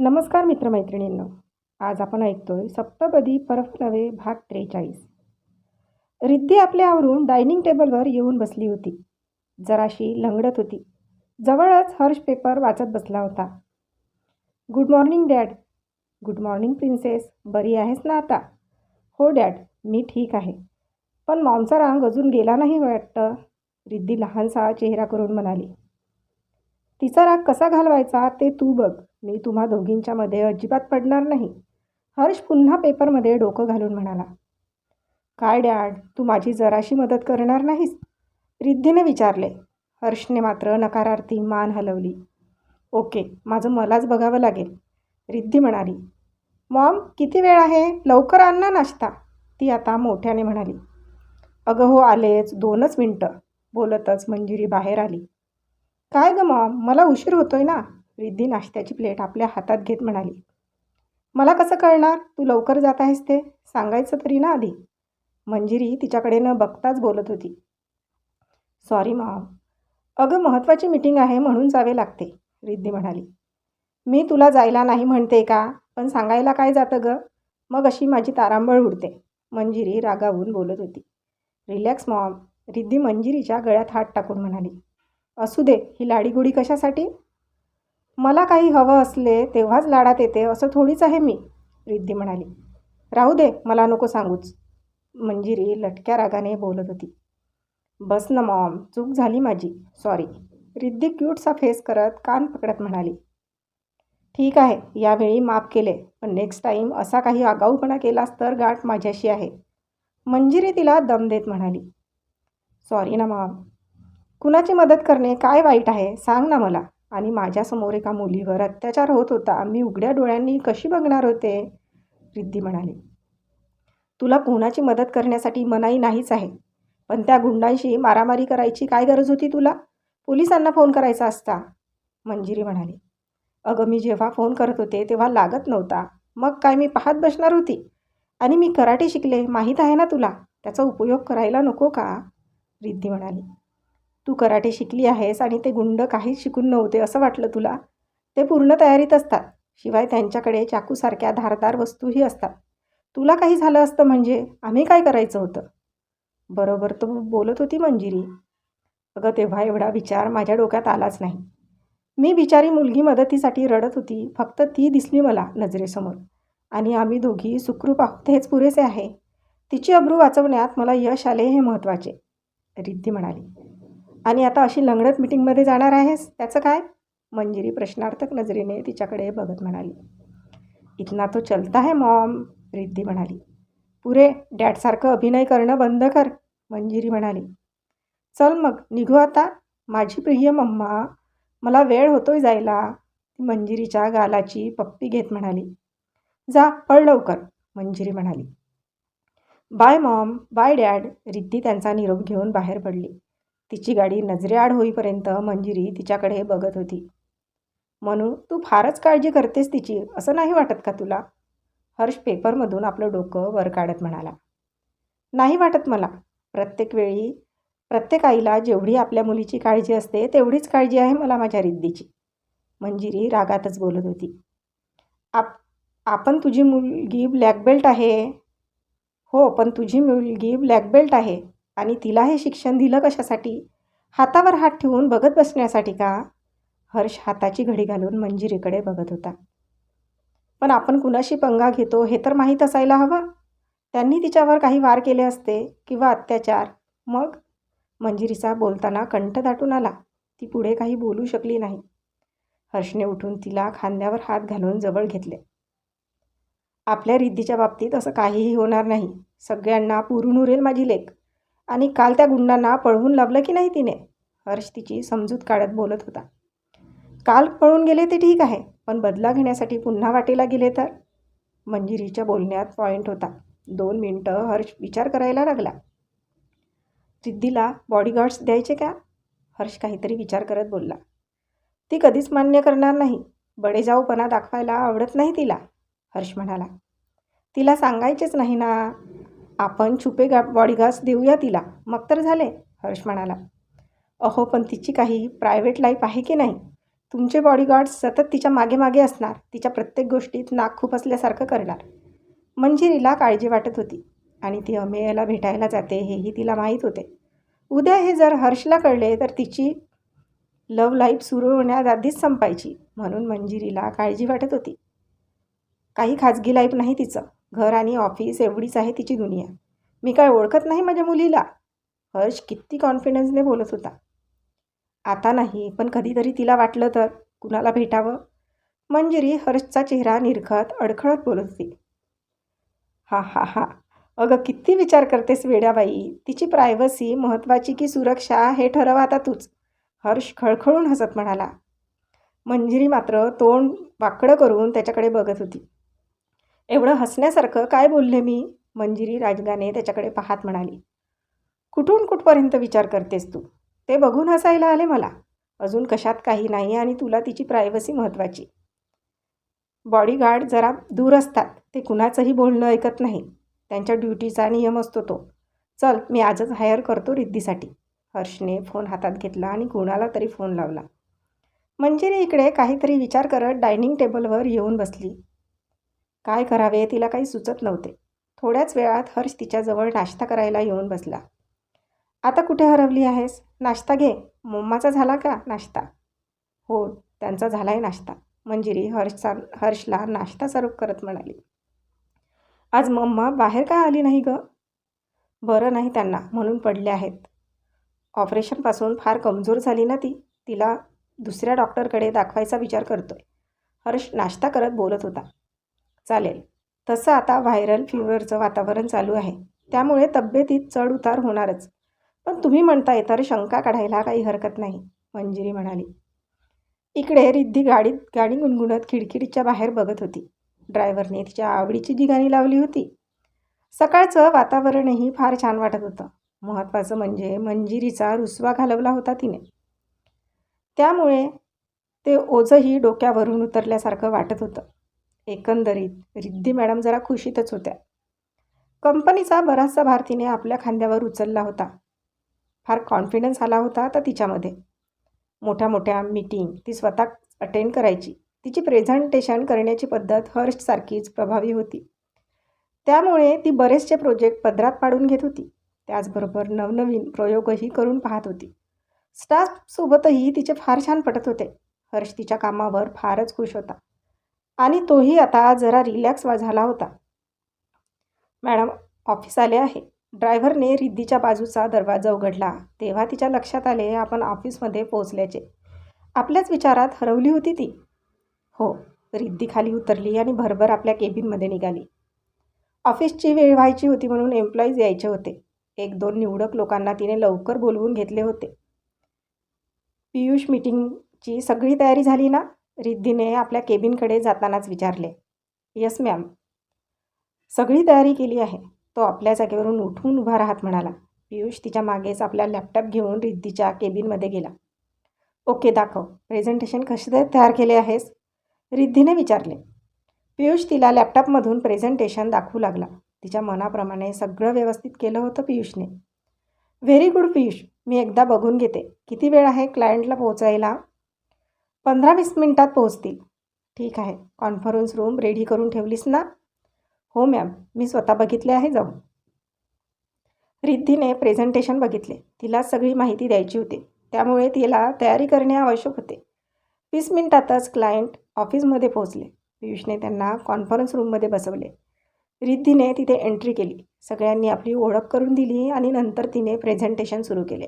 नमस्कार मित्रमैत्रिणींनो. आज आपण ऐकतोय सप्तपदी परफ नवे भाग त्रेचाळीस. रिद्धी आपल्या आवरून डायनिंग टेबलवर येऊन बसली होती. जराशी लंगडत होती. जवळच हर्ष पेपर वाचत बसला होता. Good morning dad. Good morning princess. बरी आहेस ना आता? हो डॅड. मी ठीक आहे. पण मॉमचा रांग अजून गेला नाही वाटतं. रिद्धी लहानसा चेहरा करून म्हणाली. तिचा राग कसा घालवायचा ते तू बघ. मी तुम्हा दोघींच्या मध्ये अजिबात पडणार नाही. हर्ष पुन्हा पेपरमध्ये डोकं घालून म्हणाला. काय डॅड तू माझी जराशी मदत करणार नाहीस? रिद्धीने विचारले. हर्षने मात्र नकारार्थी मान हलवली. ओके माझं मलाच बघावं लागेल. रिद्धी म्हणाली. मॉम किती वेळ आहे? लवकर आण ना नाश्ता. ती आता मोठ्याने म्हणाली. अगं हो आलेच. दोनच मिनटं. बोलतच मंजिरी बाहेर आली. काय ग मॉम? मला उशीर होतोय ना? रिद्धी नाश्त्याची प्लेट आपल्या हातात घेत म्हणाली. मला कसं कळणार? तू लवकर जात आहेस ते? सांगायचं तरी ना आधी. मंजिरी तिच्याकडे न बघताच बोलत होती. Sorry mom. अगं महत्त्वाची मीटिंग आहे म्हणून जावे लागते रिद्धी म्हणाली. मी तुला जायला नाही म्हणते का? पण सांगायला काय जातं गं? मग अशी माझी तारांबळ उडते मंजिरी रागावून बोलत होती. Relax Maugham. रिद्धी मंजिरीच्या गळ्यात हात टाकून म्हणाली. असू दे ही लाडीगुडी कशासाठी? मला काही हवं असले तेव्हाच लाडात येते असं थोडीच आहे मी रिद्धी म्हणाली. राहू दे मला नको सांगूच म्हणजे मंजिरी लटक्या रागाने बोलत होती. बस ना मॉम चूक झाली माझी सॉरी. रिद्धी क्यूटचा फेस करत कान पकडत म्हणाली. ठीक आहे यावेळी माफ केले पण नेक्स्ट टाईम असा काही आगाऊपणा केलास तर गाठ माझ्याशी आहे. म्हणजे मंजिरी तिला दम देत म्हणाली. सॉरी ना मॉम. कुणाची मदत करणे काय वाईट आहे? सांग ना मला. आणि माझ्यासमोर एका मुलीवर अत्याचार होत होता. मी उघड्या डोळ्यांनी कशी बघणार होते? रिद्धी म्हणाली. तुला कोणाची मदत करण्यासाठी मनाई नाहीच आहे. पण त्या गुंडांशी मारामारी करायची काय गरज होती तुला? पोलिसांना फोन करायचा असता. मंजिरी म्हणाली. अगं मी जेव्हा फोन करत होते तेव्हा लागत नव्हता. मग काय मी पाहत बसणार होती? आणि मी कराटे शिकले माहीत आहे ना तुला? त्याचा उपयोग करायला नको का? रिद्धी म्हणाली. तू कराटे शिकली आहेस आणि ते गुंड काहीच शिकून नव्हते असं वाटलं तुला? ते पूर्ण तयारीत असतात. शिवाय त्यांच्याकडे चाकूसारख्या धारदार वस्तूही असतात. तुला काही झालं असतं म्हणजे? आम्ही काय करायचं होतं? बरोबर तो बोलत होती मंजिरी. अगं तेव्हा एवढा विचार माझ्या डोक्यात आलाच नाही. मी बिचारी मुलगी मदतीसाठी रडत होती. फक्त ती दिसली मला नजरेसमोर. आणि आम्ही दोघी सुखरूप आहोत हेच पुरेसे आहे. तिची अब्रू वाचवण्यात मला यश आले हे महत्त्वाचे. रिद्धी म्हणाली आणि आता अशी लंगडत मिटिंगमध्ये जाणार आहेस? त्याचं काय? मंजिरी प्रश्नार्थक नजरेने तिच्याकडे बघत म्हणाली. इतना तो चलता है मॉम रिद्धी म्हणाली. पुरे डॅडसारखं अभिनय करणं बंद कर मंजिरी म्हणाली. चल मग निघू आता. माझी प्रिय मम्मा मला वेळ होतोय जायला. ती मंजिरीच्या गालाची पप्पी घेत म्हणाली. जा पळ लवकर मंजिरी म्हणाली. Bye mom bye dad. Riddhi त्यांचा निरोप घेऊन बाहेर पडली. तिची गाडी नजरेआड होईपर्यंत मंजिरी तिच्याकडे बघत होती. म्हणू तू फारच काळजी करतेस तिची असं नाही वाटत का तुला? हर्ष पेपरमधून आपलं डोकं वर काढत म्हणाला. नाही वाटत मला. प्रत्येक वेळी प्रत्येक आईला जेवढी आपल्या मुलीची काळजी असते तेवढीच काळजी आहे मला माझ्या रिद्दीची. मंजिरी रागातच बोलत होती. आप आपण तुझी मुलगी ब्लॅक बेल्ट आहे. हो पण तुझी मुलगी ब्लॅक बेल्ट आहे. आणि तिला हे शिक्षण दिलं कशासाठी? हातावर हात ठेवून बघत बसण्यासाठी का? हर्ष हाताची घडी घालून मंजिरीकडे बघत होता. पण आपण कुणाशी पंगा घेतो हे तर माहीत असायला हवं. त्यांनी तिच्यावर काही वार केले असते किंवा अत्याचार. मग? मंजिरीचा बोलताना कंठ दाटून आला. ती पुढे काही बोलू शकली नाही. हर्षने उठून तिला खांद्यावर हात घालून जवळ घेतले. आपल्या रिद्धीच्या बाबतीत असं काहीही होणार नाही. सगळ्यांना पुरून उरेल माझी लेख. आणि काल त्या गुंडांना पळवून लावलं की नाही तिने? हर्ष तिची समजूत काढत बोलत होता. काल पळून गेले ते ठीक आहे पण बदला घेण्यासाठी पुन्हा वाटेला गेले तर? मंजिरीच्या बोलण्यात पॉईंट होता. दोन मिनटं हर्ष विचार करायला लागला. रिद्धीला बॉडीगार्ड्स द्यायचे का? हर्ष काहीतरी विचार करत बोलला. ती कधीच मान्य करणार नाही. बडेजाऊपणा दाखवायला आवडत नाही तिला. हर्ष म्हणाला तिला सांगायचेच नाही ना. आपण छुपे गा बॉडीगार्ड्स देऊया तिला. मग तर झाले हर्ष म्हणाला. अहो पण तिची काही प्रायव्हेट लाईफ आहे की नाही? तुमचे बॉडीगार्ड्स सतत तिच्यामागे मागे असणार. तिच्या प्रत्येक गोष्टीत नाक खूप असल्यासारखं करणार. म्हणजे मंजिरीला काळजी वाटत होती आणि ती अमेयला भेटायला जाते हेही तिला माहीत होते. उद्या हे जर हर्षला कळले तर तिची लव लाईफ सुरू होण्याआधीच संपायची. म्हणून मंजिरीला काळजी वाटत होती. काही खाजगी लाईफ नाही तिचं. घर आणि ऑफिस एवढीच आहे तिची दुनिया. मी काय ओळखत नाही माझ्या मुलीला? हर्ष किती कॉन्फिडन्सने बोलत होता. आता नाही पण कधीतरी तिला वाटलं तर. कुणाला भेटावं? मंजिरी हर्षचा चेहरा निरखत अडखळत बोलत होती. हा हा हा. अगं किती विचार करतेस वेड्याबाई. तिची प्रायव्हसी महत्त्वाची की सुरक्षा हे ठरव आता तूच. हर्ष खळखळून हसत म्हणाला. मंजिरी मात्र तोंड वाकडं करून त्याच्याकडे बघत होती. एवढं हसण्यासारखं काय बोलले मी? मंजिरी राजगाने त्याच्याकडे पाहत म्हणाली. कुठून कुठपर्यंत विचार करतेस तू? ते बघून हसायला आले मला. अजून कशात काही नाही आणि तुला तिची प्रायव्हसी महत्त्वाची. बॉडीगार्ड जरा दूर असतात. ते कुणाचंही बोलणं ऐकत नाही त्यांच्या ड्युटीचा नियम असतो तो. चल मी आजच हायर करतो रिद्धीसाठी. हर्षने फोन हातात घेतला आणि कुणाला तरी फोन लावला. मंजिरी इकडे काहीतरी विचार करत डायनिंग टेबलवर येऊन बसली. काय करावे तिला काही सुचत नव्हते. थोड्याच वेळात हर्ष तिच्याजवळ नाश्ता करायला येऊन बसला. आता कुठे हरवली आहेस? नाश्ता घे. मम्माचा झाला का नाश्ता? हो त्यांचा झाला आहे नाश्ता. मंजिरी हर्षचा हर्षला नाश्ता सर्व करत म्हणाली. आज मम्मा बाहेर का आली नाही गं? बरं नाही त्यांना म्हणून पडले आहेत. ऑपरेशनपासून फार कमजोर झाली ना ती. तिला दुसऱ्या डॉक्टरकडे दाखवायचा विचार करतोय. हर्ष नाश्ता करत बोलत होता. चालेल. तसं आता व्हायरल फीवरचं वातावरण चालू आहे. त्यामुळे तब्येतीत चढ उतार होणारच. पण तुम्ही म्हणताय तर शंका काढायला काही हरकत नाही मंजिरी म्हणाली. इकडे रिद्धी गाडीत गाडी गुणगुणत खिडकिडीच्या बाहेर बघत होती. ड्रायव्हरने तिच्या आवडीची जी गाणी लावली होती. सकाळचं वातावरणही फार छान वाटत होतं. महत्त्वाचं म्हणजे मंजिरीचा रुसवा घालवला होता तिने. त्यामुळे ते ओझंही डोक्यावरून उतरल्यासारखं वाटत होतं. एकंदरीत रिद्धी मॅडम जरा खुशीतच होत्या. कंपनीचा बराचसा भार तिने आपल्या खांद्यावर उचलला होता. फार कॉन्फिडन्स आला होता आता तिच्यामध्ये. मोठ्या मोठ्या मीटिंग ती स्वतः अटेंड करायची. तिची प्रेझेंटेशन करण्याची पद्धत हर्षसारखीच प्रभावी होती. त्यामुळे ती बरेचसे प्रोजेक्ट पदरात पाडून घेत होती. त्याचबरोबर नवनवीन प्रयोगही करून पाहत होती. स्टाफसोबतही तिचे फार छान पटत होते. हर्ष तिच्या कामावर फारच खुश होता. आणि तोही आता जरा रिलॅक्स झाला होता. मॅडम ऑफिस आले आहे. ड्रायव्हरने रिद्धीच्या बाजूचा दरवाजा उघडला. तेव्हा तिच्या लक्षात आले आपण ऑफिसमध्ये पोहोचल्याचे. आपल्याच विचारात हरवली होती ती. हो रिद्धी खाली उतरली आणि भरभर आपल्या केबिनमध्ये निघाली. ऑफिसची वेळ व्हायची होती म्हणून एम्प्लॉईज यायचे होते. एक दोन निवडक लोकांना तिने लवकर बोलवून घेतले होते. पियुष मीटिंगची सगळी तयारी झाली ना? रिद्धीने आपल्या केबिनकडे जातानाच विचारले यस मॅम. सगळी तयारी केली आहे. तो आपल्या जागेवरून उठून उभा राहत म्हणाला. पियुष तिच्या मागेच आपला लॅपटॉप घेऊन रिद्धीच्या केबिनमध्ये गेला. ओके दाखव. प्रेझेंटेशन कसे तयार केले आहेस? रिद्धीने विचारले. पियुष तिला लॅपटॉपमधून प्रेझेंटेशन दाखवू लागला. तिच्या मनाप्रमाणे सगळं व्यवस्थित केलं होतं पियुषने. Very good Piyush. मी एकदा बघून घेते. किती वेळ आहे क्लायंटला पोहोचायला? पंधरा वीस मिनटात पोहोचतील. ठीक आहे. कॉन्फरन्स रूम रेडी करून ठेवलीस ना? हो मॅम. मी स्वतः बघितले आहे जाऊन. रिद्धीने प्रेझेंटेशन बघितले. तिला सगळी माहिती द्यायची होती. त्यामुळे तिला तयारी करणे आवश्यक होते. वीस मिनिटातच क्लायंट ऑफिसमध्ये पोहोचले. पियुषने त्यांना कॉन्फरन्स रूममध्ये बसवले. रिद्धीने तिथे एंट्री केली. सगळ्यांनी आपली ओळख करून दिली आणि नंतर तिने प्रेझेंटेशन सुरू केले.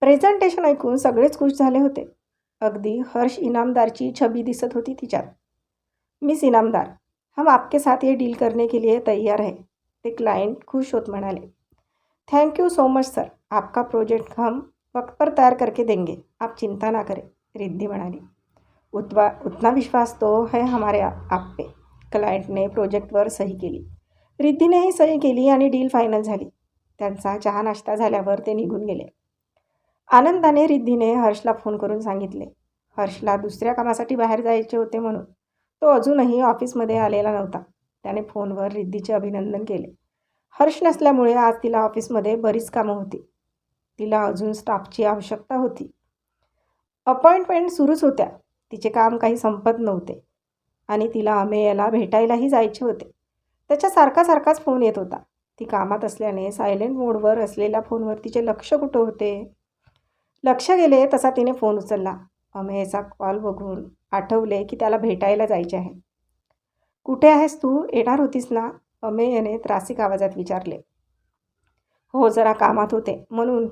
प्रेझेंटेशन ऐकून सगळेच खुश झाले होते. अगदी हर्ष इनामदारची छबी दिसत होती तिच्यात. मिस इनामदार हम आपके साथ ये डील करने के लिए तैयार है ते क्लाइंट खुश होत म्हणाले. Thank you so much sir आपका प्रोजेक्ट हम वक्त पर तैयार करके देंगे. आप चिंता ना करें रिद्धि म्हणाली. उतवा उतना विश्वास तो है हमारे आप पे क्लायंटने प्रोजेक्टवर सही केली. रिद्धीनेही सही केली आणि डील फायनल झाली. त्यांचा चहा नाश्ता झाल्यावर ते निघून गेले. आनंदाने रिद्धीने हर्षला फोन करून सांगितले. हर्षला दुसऱ्या कामासाठी बाहेर जायचे होते म्हणून. तो अजूनही ऑफिसमध्ये आलेला नव्हता. त्याने फोनवर रिद्धीचे अभिनंदन केले. हर्ष नसल्यामुळे आज तिला ऑफिसमध्ये बरीच कामं होती. तिला अजून स्टाफची आवश्यकता होती. अपॉइंटमेंट सुरूच होत्या. तिचे काम काही संपत नव्हते. आणि तिला अमेयाला भेटायलाही जायचे होते. त्याच्या सारखा सारखाच फोन येत होता. ती कामात असल्याने सायलेंट मोडवर असलेल्या फोनवर तिचे लक्ष कुठं होते? लक्ष गेले तसा तिने फोन उचलला. अमेयचा कॉल बघून आठवले की त्याला भेटायला जायचे आहे. कुठे आहेस तू? येणार होतीस ना? अमेयने त्रासिक आवाजात विचारले. हो जरा कामात होते. म्हणून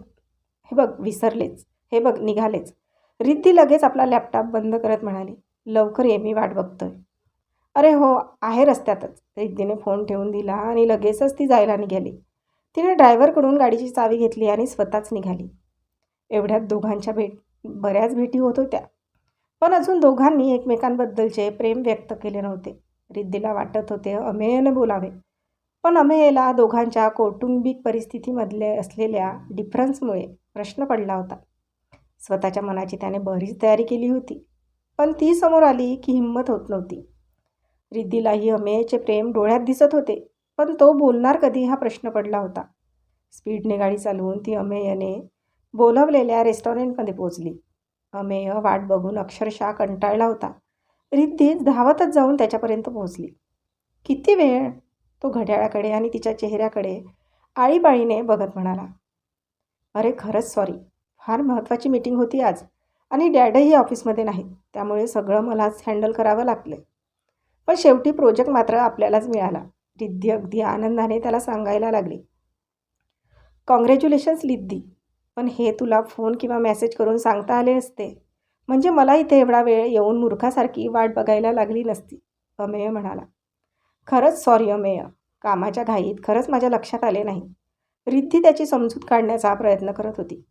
हे बघ विसरलेच. हे बघ निघालेच. रिद्धी लगेच आपला लॅपटॉप बंद करत म्हणाली. लवकर ये मी वाट बघतोय. अरे हो आहे रस्त्यातच. रिद्धीने फोन ठेवून दिला आणि लगेचच ती जायला निघाली. तिने ड्रायव्हरकडून गाडीची चावी घेतली आणि स्वतःच निघाली. एवढ्यात दोघांच्या भेट बऱ्याच भेटी होत होत्या. पण अजून दोघांनी एकमेकांबद्दलचे प्रेम व्यक्त केले नव्हते. रिद्धीला वाटत होते अमेयने बोलावे. पण अमेयला दोघांच्या कौटुंबिक परिस्थितीमधले असलेल्या डिफरन्समुळे प्रश्न पडला होता. स्वतःच्या मनाची त्याने बरीच तयारी केली होती पण ती समोर आली की हिंमत होत नव्हती. रिद्धीलाही अमेयचे प्रेम डोळ्यात दिसत होते पण तो बोलणार कधी हा प्रश्न पडला होता. स्पीडने गाडी चालवून ती अमेयने बोलवलेल्या रेस्टॉरंटमध्ये पोचली अमेय वाट बघून अक्षरशः कंटाळला होता. रिद्धी धावतच जाऊन त्याच्यापर्यंत पोहोचली. किती वेळ? तो घड्याळाकडे आणि तिच्या चेहऱ्याकडे आळीपाळीने बघत म्हणाला. अरे खरंच सॉरी फार महत्त्वाची मीटिंग होती आज आणि डॅडही ऑफिसमध्ये नाहीत. त्यामुळे सगळं मलाच हँडल करावं लागलं पण शेवटी प्रोजेक्ट मात्र आपल्यालाच मिळाला. रिद्धी अगदी आनंदाने त्याला सांगायला लागली. कॉंग्रॅच्युलेशन्स लिद्दी पण हे तुला फोन किंवा मेसेज करून सांगता आले असते म्हणजे मला इथे एवढा वेळ येऊन मूर्खासारखी वाट बघायला लागली नसती अमेय म्हणाला. खरंच सॉरी अमेय कामाच्या घाईत खरंच माझ्या लक्षात आले नाही. रिद्धी त्याची समजूत काढण्याचा प्रयत्न करत होती.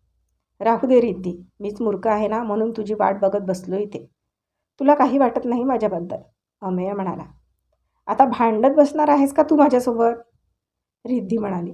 राहू दे रिद्धी मीच मूर्ख आहे ना म्हणून तुझी वाट बघत बसलो इथे. तुला काही वाटत नाही माझ्याबद्दल अमेय म्हणाला. आता भांडत बसणार आहेस का तू माझ्यासोबत? रिद्धी म्हणाली.